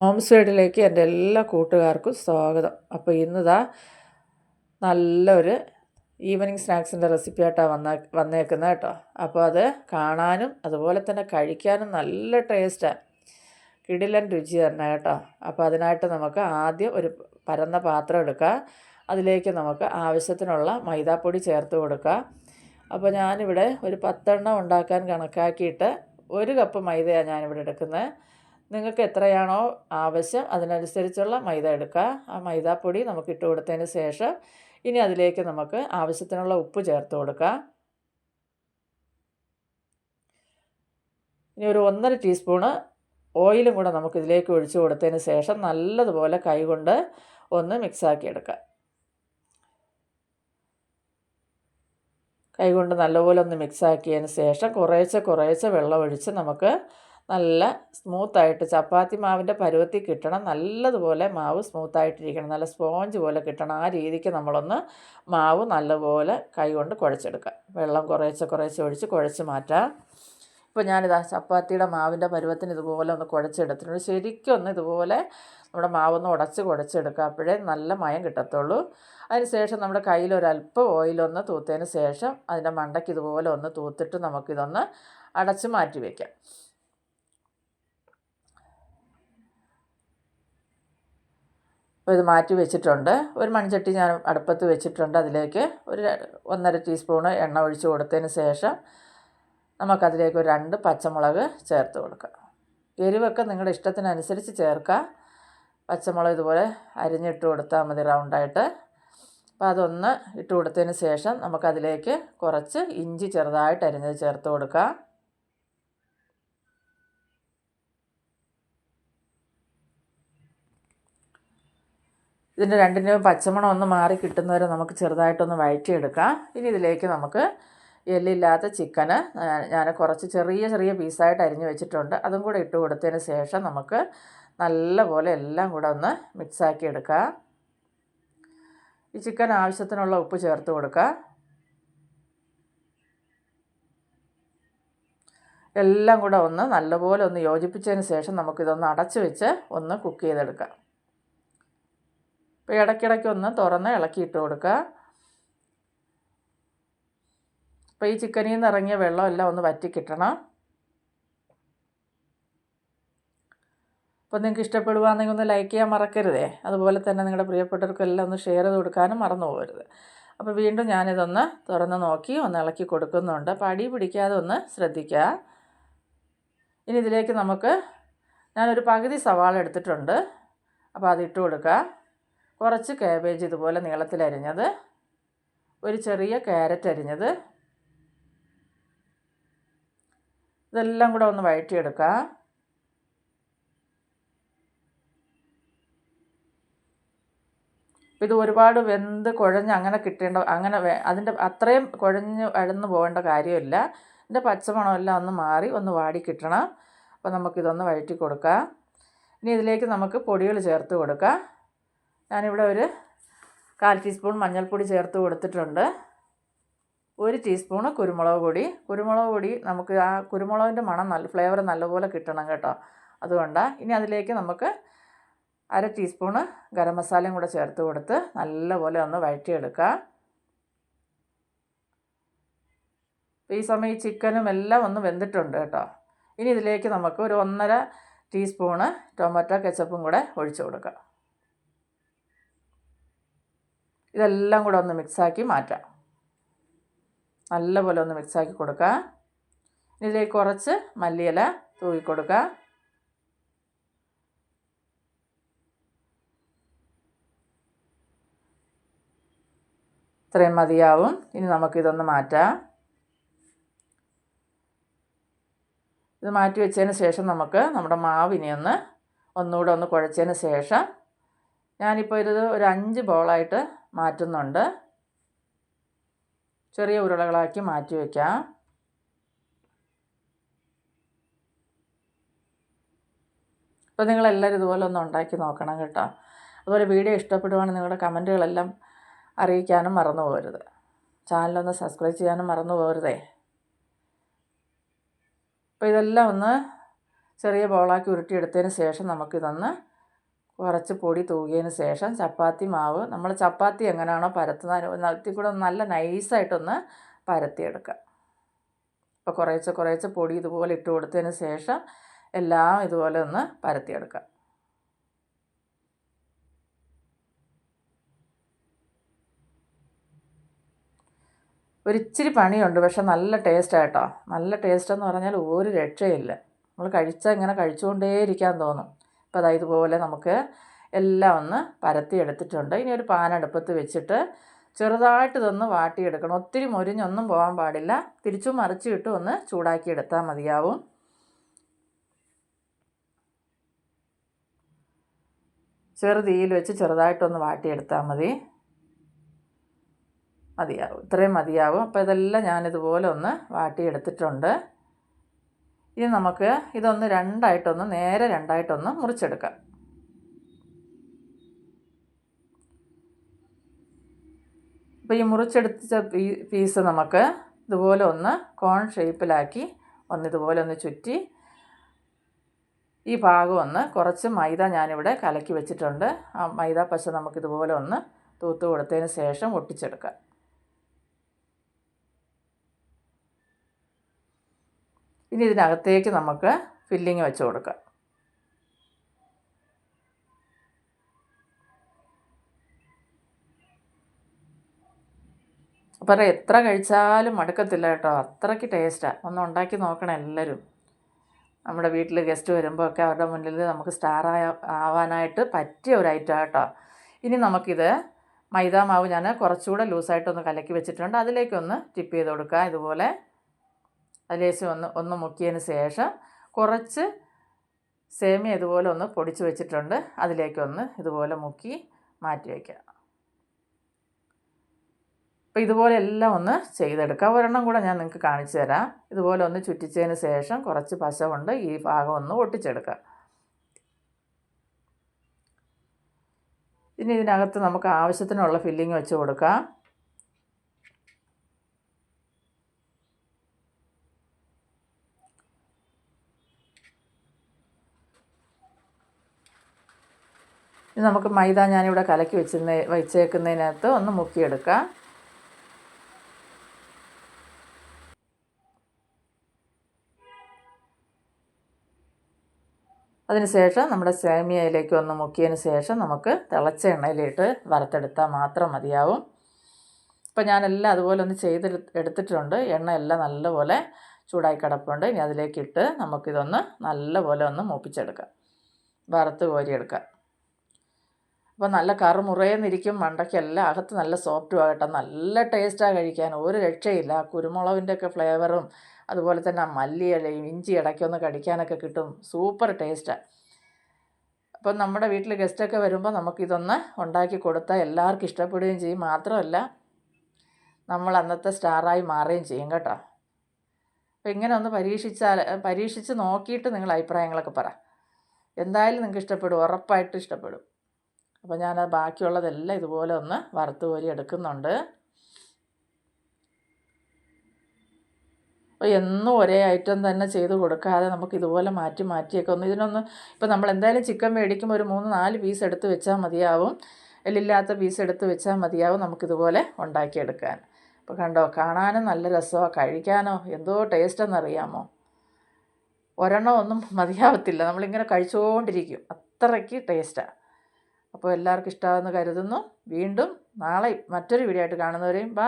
Home സൈഡിലേക്ക് എന്റെ എല്ലാ കൂട്ടുകാർക്കും സ്വാഗതം. അപ്പോൾ ഇന്നിതാ നല്ലൊരു ഈവനിങ് സ്നാക്സിന്റെ റെസിപ്പി ആയിട്ടാണ് വന്ന വന്നേക്കുന്നത് കേട്ടോ. അപ്പോൾ അത് കാണാനും അതുപോലെ തന്നെ കഴിക്കാനും നല്ല ടേസ്റ്റാണ് കിടിലൻ രുചി തന്നെ കേട്ടോ. അപ്പോൾ അതിനായിട്ട് നമുക്ക് ആദ്യം ഒരു പരന്ന പാത്രം എടുക്കുക അതിലേക്ക് നമുക്ക് ആവശ്യത്തിനുള്ള മൈദാപ്പൊടി ചേർത്ത് കൊടുക്കുക അപ്പോൾ ഞാനിവിടെ ഒരു പത്തെണ്ണം ഉണ്ടാക്കാൻ കണക്കാക്കിയിട്ട് ഒരു കപ്പ് മൈദയാണ് ഞാനിവിടെ എടുക്കുന്നത്. നിങ്ങൾക്ക് എത്രയാണോ ആവശ്യം അതിനനുസരിച്ചുള്ള മൈദ എടുക്കുക. ആ മൈദാപ്പൊടി നമുക്ക് ഇട്ട് കൊടുത്തതിന് ശേഷം ഇനി അതിലേക്ക് നമുക്ക് ആവശ്യത്തിനുള്ള ഉപ്പ് ചേർത്ത് കൊടുക്കുക. ഇനി ഒരു ഒന്നര ടീസ്പൂണ് ഓയിലും കൂടെ നമുക്കിതിലേക്ക് ഒഴിച്ചു കൊടുത്തതിന് ശേഷം നല്ലതുപോലെ കൈകൊണ്ട് ഒന്ന് മിക്സാക്കി എടുക്കുക. കൈകൊണ്ട് നല്ലപോലെ ഒന്ന് മിക്സാക്കിയതിന് ശേഷം കുറേശ്ശെ കുറേശ്ശെ വെള്ളം ഒഴിച്ച് നമുക്ക് നല്ല സ്മൂത്തായിട്ട് ചപ്പാത്തി മാവിന്റെ പരുവത്തിൽ കിട്ടണം. നല്ലതുപോലെ മാവ് സ്മൂത്തായിട്ടിരിക്കണം. നല്ല സ്പോഞ്ച് പോലെ കിട്ടണം. ആ രീതിക്ക് നമ്മളൊന്ന് മാവ് നല്ലപോലെ കൈകൊണ്ട് കുഴച്ചെടുക്കുക. വെള്ളം കുറേശ്ശെ കുറേശ്ശെ ഒഴിച്ച് കുഴച്ച് മാറ്റാം. ഇപ്പോൾ ഞാനിതാ ചപ്പാത്തിയുടെ മാവിന്റെ പരുവത്തിന് ഇതുപോലെ ഒന്ന് കുഴച്ചെടുത്തിട്ടുണ്ട്. ശരിക്കും ഒന്ന് ഇതുപോലെ നമ്മുടെ മാവൊന്ന് ഉടച്ച് കുഴച്ചെടുക്കുക. അപ്പോഴേ നല്ല മയം കിട്ടത്തുള്ളൂ. അതിന് ശേഷം നമ്മുടെ കയ്യിൽ ഒരല്പം ഓയിലൊന്ന് തൂത്തതിന് ശേഷം അതിന്റെ മണ്ടയ്ക്ക് ഇതുപോലെ ഒന്ന് തൂത്തിട്ട് നമുക്കിതൊന്ന് അടച്ച് മാറ്റി വയ്ക്കാം. ഇത് മാറ്റി വെച്ചിട്ടുണ്ട്. ഒരു മൺചട്ടി ഞാൻ അടുപ്പത്ത് വെച്ചിട്ടുണ്ട് അതിലേക്ക്. ഒരു ഒന്നര ടീസ്പൂണ് എണ്ണ ഒഴിച്ച് കൊടുത്തതിന് ശേഷം നമുക്കതിലേക്ക് ഒരു രണ്ട് പച്ചമുളക് ചേർത്ത് കൊടുക്കാം. എരിവൊക്കെ നിങ്ങളുടെ ഇഷ്ടത്തിനനുസരിച്ച് ചേർക്കുക പച്ചമുളക് ഇതുപോലെ അരിഞ്ഞിട്ട് കൊടുത്താൽ മതി റൗണ്ടായിട്ട്. അപ്പോൾ അതൊന്ന് ഇട്ട് കൊടുത്തതിന് ശേഷം നമുക്കതിലേക്ക് കുറച്ച് ഇഞ്ചി ചെറുതായിട്ട് അരിഞ്ഞത് ചേർത്ത് കൊടുക്കുക ഇതിന്റെ രണ്ടിന്റെയും പച്ചമണം ഒന്ന് മാറി കിട്ടുന്നവരെ നമുക്ക് ചെറുതായിട്ടൊന്ന് വഴറ്റിയെടുക്കാം ഇനി ഇതിലേക്ക് നമുക്ക് എല്ലില്ലാത്ത ചിക്കന് ഞാൻ കുറച്ച് ചെറിയ ചെറിയ പീസായിട്ട് അരിഞ്ഞു വെച്ചിട്ടുണ്ട്. അതും കൂടെ ഇട്ട് കൊടുത്തതിന് ശേഷം നമുക്ക് നല്ലപോലെ എല്ലാം കൂടെ ഒന്ന് മിക്സാക്കി എടുക്കുക ഈ ചിക്കൻ ആവശ്യത്തിനുള്ള ഉപ്പ് ചേർത്ത് കൊടുക്കുക എല്ലാം കൂടെ ഒന്ന് നല്ലപോലെ ഒന്ന് യോജിപ്പിച്ചതിന് ശേഷം നമുക്കിതൊന്ന് അടച്ച് വെച്ച് ഒന്ന് കുക്ക് ചെയ്തെടുക്കാം. അപ്പോൾ ഇടയ്ക്കിടയ്ക്ക് ഒന്ന് തുറന്ന് ഇളക്കിയിട്ട് കൊടുക്കുക. അപ്പോൾ ഈ ചിക്കനിൽ നിന്ന് ഇറങ്ങിയ വെള്ളമെല്ലാം ഒന്ന് വറ്റി കിട്ടണം. അപ്പോൾ നിങ്ങൾക്ക് ഇഷ്ടപ്പെടുവാണെങ്കിൽ ഒന്ന് ലൈക്ക് ചെയ്യാൻ മറക്കരുതേ. അതുപോലെ തന്നെ നിങ്ങളുടെ പ്രിയപ്പെട്ടവർക്കെല്ലാം ഒന്ന് ഷെയർ ചെയ്ത് കൊടുക്കാനും മറന്നു പോകരുത്. അപ്പോൾ വീണ്ടും ഞാനിതൊന്ന് തുറന്ന് നോക്കി ഒന്ന് ഇളക്കി കൊടുക്കുന്നുണ്ട്. അപ്പോൾ അടി പിടിക്കാതെ ഒന്ന് ശ്രദ്ധിക്കുക. ഇനി ഇതിലേക്ക് നമുക്ക് ഞാനൊരു പകുതി സവാള എടുത്തിട്ടുണ്ട്. അപ്പോൾ അതിട്ട് കൊടുക്കുക. കുറച്ച് കാബേജ് ഇതുപോലെ നീളത്തിൽ അരിഞ്ഞത് ഒരു ചെറിയ ക്യാരറ്റ് അരിഞ്ഞത്. ഇതെല്ലാം കൂടെ ഒന്ന് വഴറ്റിയെടുക്കുക ഇത് ഒരുപാട് വെന്ത് കുഴഞ്ഞ് അങ്ങനെ കിട്ടേണ്ട അങ്ങനെ അതിന്റെ അത്രയും കുഴഞ്ഞ് അഴന്ന് പോകേണ്ട കാര്യമില്ല. ഇതിന്റെ പച്ചമണമെല്ലാം ഒന്ന് മാറി ഒന്ന് വാടി കിട്ടണം. അപ്പോൾ നമുക്കിതൊന്ന് വഴറ്റി കൊടുക്കാം. ഇനി ഇതിലേക്ക് നമുക്ക് പൊടികൾ ചേർത്ത് കൊടുക്കാം. ഞാനിവിടെ ഒരു കാൽ ടീസ്പൂൺ മഞ്ഞൾപ്പൊടി ചേർത്ത് കൊടുത്തിട്ടുണ്ട്. ഒരു ടീസ്പൂണ് കുരുമുളക് പൊടി. കുരുമുളക് പൊടി നമുക്ക് ആ കുരുമുളകിന്റെ മണം നല്ല ഫ്ലേവർ നല്ലപോലെ കിട്ടണം കേട്ടോ. അതുകൊണ്ട് ഇനി അതിലേക്ക് നമുക്ക് അര ടീസ്പൂണ് ഗരം മസാലയും കൂടെ ചേർത്ത് കൊടുത്ത് നല്ലപോലെ ഒന്ന് വഴറ്റിയെടുക്കുക ഈ സമയം ഈ ചിക്കനും എല്ലാം ഒന്ന് വെന്തിട്ടുണ്ട് കേട്ടോ. ഇനി ഇതിലേക്ക് നമുക്ക് ഒരു ഒന്നര ടീസ്പൂണ് ടൊമാറ്റോ കെച്ചപ്പും കൂടെ ഒഴിച്ചു കൊടുക്കാം. ഇതെല്ലാം കൂടെ ഒന്ന് മിക്സാക്കി മാറ്റാം. നല്ലപോലെ ഒന്ന് മിക്സാക്കി കൊടുക്കുക ഇതിലേക്ക് കുറച്ച് മല്ലിയില തൂക്കി കൊടുക്കുക ഇത്രയും മതിയാവും. ഇനി നമുക്കിതൊന്ന് മാറ്റാം. ഇത് മാറ്റി വെച്ചതിന് ശേഷം നമുക്ക് നമ്മുടെ മാവിനെ ഒന്ന് ഒന്നുകൂടെ ഒന്ന് കുഴച്ചതിന് ശേഷം ഞാനിപ്പോൾ ഇത് ഒരു അഞ്ച് ബോളായിട്ട് മാറ്റുന്നുണ്ട്. ചെറിയ ഉരുളകളാക്കി മാറ്റി വയ്ക്കാം അപ്പോൾ നിങ്ങളെല്ലാവരും ഇതുപോലെ ഒന്ന് ഉണ്ടാക്കി നോക്കണം കേട്ടോ. അതുപോലെ വീഡിയോ ഇഷ്ടപ്പെടുവാണെങ്കിൽ നിങ്ങളുടെ കമന്റുകളെല്ലാം അറിയിക്കാനും മറന്നു പോകരുത്. ചാനലൊന്ന് സബ്സ്ക്രൈബ് ചെയ്യാനും മറന്നു പോകരുതേ. അപ്പോൾ ഇതെല്ലാം ഒന്ന് ചെറിയ ബോളാക്കി ഉരുട്ടിയെടുത്തതിന് ശേഷം നമുക്കിതൊന്ന് കുറച്ച് പൊടി തൂകിയതിന് ശേഷം ചപ്പാത്തി മാവ്. നമ്മൾ ചപ്പാത്തി എങ്ങനെയാണോ പരത്തുന്നത് അതിൽ കൂടെ നല്ല നൈസായിട്ടൊന്ന് പരത്തിയെടുക്കുക. അപ്പോൾ കുറേശ്ശെ കുറേശ്ശെ പൊടി ഇതുപോലെ ഇട്ട് കൊടുത്തതിന് ശേഷം എല്ലാം ഇതുപോലെ ഒന്ന് പരത്തിയെടുക്കുക. ഒരിച്ചിരി പണിയുണ്ട് പക്ഷെ നല്ല ടേസ്റ്റായിട്ടോ നല്ല ടേസ്റ്റ് എന്ന് പറഞ്ഞാൽ ഒരു രക്ഷയില്ല. നമ്മൾ കഴിച്ചാൽ ഇങ്ങനെ കഴിച്ചുകൊണ്ടേയിരിക്കാൻ തോന്നും. അപ്പോൾ അതായത് ഇതുപോലെ നമുക്ക് എല്ലാം ഒന്ന് പരത്തി എടുത്തിട്ടുണ്ട്. ഇനി ഒരു പാൻ അടുപ്പത്ത് വെച്ചിട്ട് ചെറുതായിട്ട് ഇതൊന്ന് വാട്ടിയെടുക്കണം. ഒത്തിരി മുരിഞ്ഞൊന്നും പോകാൻ പാടില്ല. തിരിച്ചും മറിച്ചിട്ട് ഒന്ന് ചൂടാക്കി എടുത്താൽ മതിയാവും. ചെറുതീയിൽ വെച്ച് ചെറുതായിട്ടൊന്ന് വാട്ടിയെടുത്താൽ മതി. മതിയാവും. ഇത്രയും മതിയാവും. അപ്പോൾ ഇതെല്ലാം ഞാനിതുപോലെ ഒന്ന് വാട്ടിയെടുത്തിട്ടുണ്ട്. ഇനി നമുക്ക് ഇതൊന്ന് രണ്ടായിട്ടൊന്ന് നേരെ രണ്ടായിട്ടൊന്ന് മുറിച്ചെടുക്കാം. അപ്പോൾ ഈ മുറിച്ചെടുത്ത പീസ് നമുക്ക് ഇതുപോലെ ഒന്ന് കോൺ ഷേപ്പിലാക്കി ഒന്ന് ഇതുപോലെ ഒന്ന് ചുറ്റി ഈ ഭാഗം ഒന്ന് കുറച്ച് മൈദ ഞാനിവിടെ കലക്കി വെച്ചിട്ടുണ്ട്. ആ മൈദ പശ നമുക്കിതുപോലെ ഒന്ന് തൂത്ത് കൊടുത്തതിന് ശേഷം ഒട്ടിച്ചെടുക്കാം. ഇനി ഇതിനകത്തേക്ക് നമുക്ക് ഫില്ലിങ് വെച്ച് കൊടുക്കാം. അപ്പം എത്ര കഴിച്ചാലും മടുക്കത്തില്ല കേട്ടോ. അത്രയ്ക്ക് ടേസ്റ്റാണ് ഒന്ന് ഉണ്ടാക്കി നോക്കണം എല്ലാവരും നമ്മുടെ വീട്ടിൽ ഗസ്റ്റ് വരുമ്പോൾ ഒക്കെ അവരുടെ മുന്നിൽ നമുക്ക് സ്റ്റാറായ ആവാനായിട്ട് പറ്റിയ ഒരു ഐറ്റം കേട്ടോ. ഇനി നമുക്കിത് മൈദാ മാവ് ഞാൻ കുറച്ചുകൂടെ ലൂസായിട്ടൊന്ന് കലക്കി വെച്ചിട്ടുണ്ട്. അതിലേക്കൊന്ന് ടിപ്പ് ചെയ്ത് കൊടുക്കുക ഇതുപോലെ അതിലേശം ഒന്ന് ഒന്ന് മുക്കിയതിന് ശേഷം കുറച്ച് സേമിയ ഇതുപോലെ ഒന്ന് പൊടിച്ച് വെച്ചിട്ടുണ്ട്. അതിലേക്കൊന്ന് ഇതുപോലെ മുക്കി മാറ്റി വയ്ക്കുക അപ്പോൾ ഇതുപോലെ എല്ലാം ഒന്ന് ചെയ്തെടുക്കുക ഒരെണ്ണം കൂടെ ഞാൻ നിങ്ങൾക്ക് കാണിച്ചു തരാം. ഇതുപോലെ ഒന്ന് ചുറ്റിച്ചതിന് ശേഷം കുറച്ച് പശ കൊണ്ട് ഈ ഭാഗം ഒന്ന് ഒട്ടിച്ചെടുക്കുക ഇനി ഇതിനകത്ത് നമുക്ക് ആവശ്യത്തിനുള്ള ഫില്ലിങ് വെച്ച് കൊടുക്കാം. ഇനി നമുക്ക് മൈദ ഞാനിവിടെ കലക്കി വെച്ചിരുന്ന വെച്ചേക്കുന്നതിനകത്ത് ഒന്ന് മുക്കിയെടുക്കാം. അതിനുശേഷം നമ്മുടെ സേമിയയിലേക്ക് ഒന്ന് മുക്കിയതിന് ശേഷം നമുക്ക് തിളച്ച എണ്ണയിലിട്ട് വറുത്തെടുത്താൽ മാത്രം മതിയാവും. ഇപ്പം ഞാനെല്ലാം അതുപോലെ ഒന്ന് ചെയ്ത് എടുത്തിട്ടുണ്ട്. എണ്ണ എല്ലാം നല്ലപോലെ ചൂടായി കിടപ്പുണ്ട്. ഇനി അതിലേക്കിട്ട് നമുക്കിതൊന്ന് നല്ലപോലെ ഒന്ന് മൂപ്പിച്ചെടുക്കാം. വറുത്ത് കോരിയെടുക്കാം. അപ്പോൾ നല്ല കറുമുറയെന്നിരിക്കും മണ്ടയ്ക്കെല്ലാം അകത്ത് നല്ല സോഫ്റ്റും ആകട്ടെ നല്ല ടേസ്റ്റാണ് കഴിക്കാൻ. ഒരു രക്ഷയില്ല. കുരുമുളകിന്റെ ഒക്കെ ഫ്ലേവറും അതുപോലെ തന്നെ മല്ലിയിലയും ഇഞ്ചി ഇടയ്ക്കൊന്ന് കടിക്കാനൊക്കെ കിട്ടും. സൂപ്പർ ടേസ്റ്റാണ് അപ്പം നമ്മുടെ വീട്ടിൽ ഗസ്റ്റൊക്കെ വരുമ്പോൾ നമുക്കിതൊന്ന് ഉണ്ടാക്കി കൊടുത്താൽ എല്ലാവർക്കും ഇഷ്ടപ്പെടുകയും ചെയ്യും. മാത്രമല്ല നമ്മൾ അന്നത്തെ സ്റ്റാറായി മാറുകയും ചെയ്യും കേട്ടോ. അപ്പോൾ ഇങ്ങനെ ഒന്ന് പരീക്ഷിച്ചാൽ പരീക്ഷിച്ച് നോക്കിയിട്ട് നിങ്ങൾ അഭിപ്രായങ്ങളൊക്കെ പറ. എന്തായാലും നിങ്ങൾക്ക് ഇഷ്ടപ്പെടും. ഉറപ്പായിട്ട് ഇഷ്ടപ്പെടും. അപ്പോൾ ഞാൻ ബാക്കിയുള്ളതെല്ലാം ഇതുപോലെ ഒന്ന് വറുത്ത് കോരി എടുക്കുന്നുണ്ട്. അപ്പോൾ എന്നും ഒരേ ഐറ്റം തന്നെ ചെയ്ത് കൊടുക്കാതെ നമുക്ക് ഇതുപോലെ മാറ്റി മാറ്റിയൊക്കെ ഒന്ന് ഇതിനൊന്ന് ഇപ്പോൾ നമ്മൾ എന്തായാലും ചിക്കൻ മേടിക്കുമ്പോൾ ഒരു മൂന്ന് നാല് പീസ് എടുത്ത് വെച്ചാൽ മതിയാവും. എല്ലില്ലാത്ത പീസ് എടുത്ത് വെച്ചാൽ മതിയാവും നമുക്കിതുപോലെ ഉണ്ടാക്കിയെടുക്കാൻ. അപ്പോൾ കണ്ടോ കാണാനും നല്ല രസമോ കഴിക്കാനോ എന്തോ ടേസ്റ്റ് ടേസ്റ്റെന്നറിയാമോ? ഒരെണ്ണം ഒന്നും മതിയാവത്തില്ല നമ്മളിങ്ങനെ കഴിച്ചുകൊണ്ടിരിക്കും അത്രയ്ക്ക് ടേസ്റ്റാണ് അപ്പോൾ എല്ലാവർക്കും ഇഷ്ടമാകുമെന്ന് കരുതുന്നു. വീണ്ടും നാളെ മറ്റൊരു വീഡിയോ ആയിട്ട് കാണുന്നവരെയും ബാ